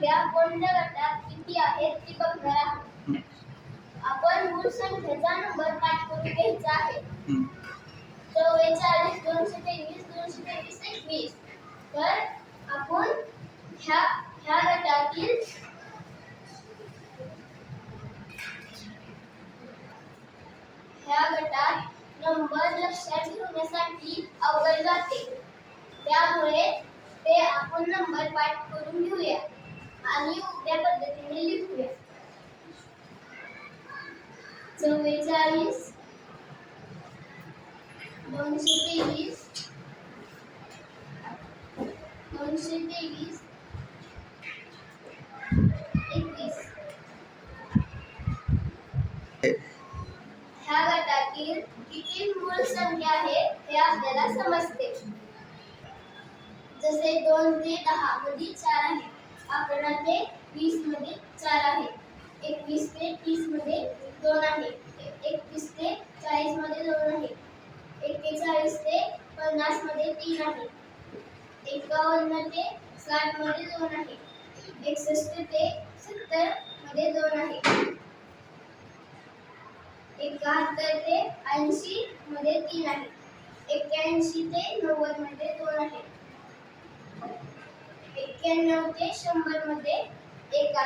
संख्या कोणत्या गटात किती आहेत ती बघणार आहोत आपण मूळ संख्येचा नंबर पाठ करून घ्यायचा आहे. चव्वेचाळीस दोनशे तेवीस दोनशे तेवीस एकवीस. तर आपण ह्या ह्या गटातील ह्या गटात नंबर लक्षात ठेवण्यासाठी अवघड जाते. त्यामुळे ते आपण नंबर पाठ करून घेऊया. आणि उभ्या पद्धतीने लिहूया. चव्वेचाळीस दोनशे तेवीस दोनशे तेवीस एकवीस. ह्या गटातील किती मूळ संख्या आहे हे आपल्याला समजते. जसे दोन ते दहा मध्ये चार आहे. पंधरा ते वीसमध्ये चार आहे. एकवीस ते तीसमध्ये दोन आहे. एकवीस ते चाळीसमध्ये दोन आहे. एक्केचाळीस ते पन्नासमध्ये तीन आहे. एकावन्न ते साठमध्ये दोन आहे. एकसष्ट ते सत्तरमध्ये दोन आहे. एकाहत्तर ते ऐंशी मध्ये तीन आहे. एक्क्याऐंशी ते नव्वदमध्ये दोन आहे. एक्क्याण्णव ते शंभरमध्ये एक.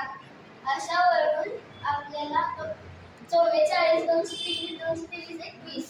अशा वरून आपल्याला चव्वेचाळीस दोनशे तेवीस दोनशे तेवीस एकवीस.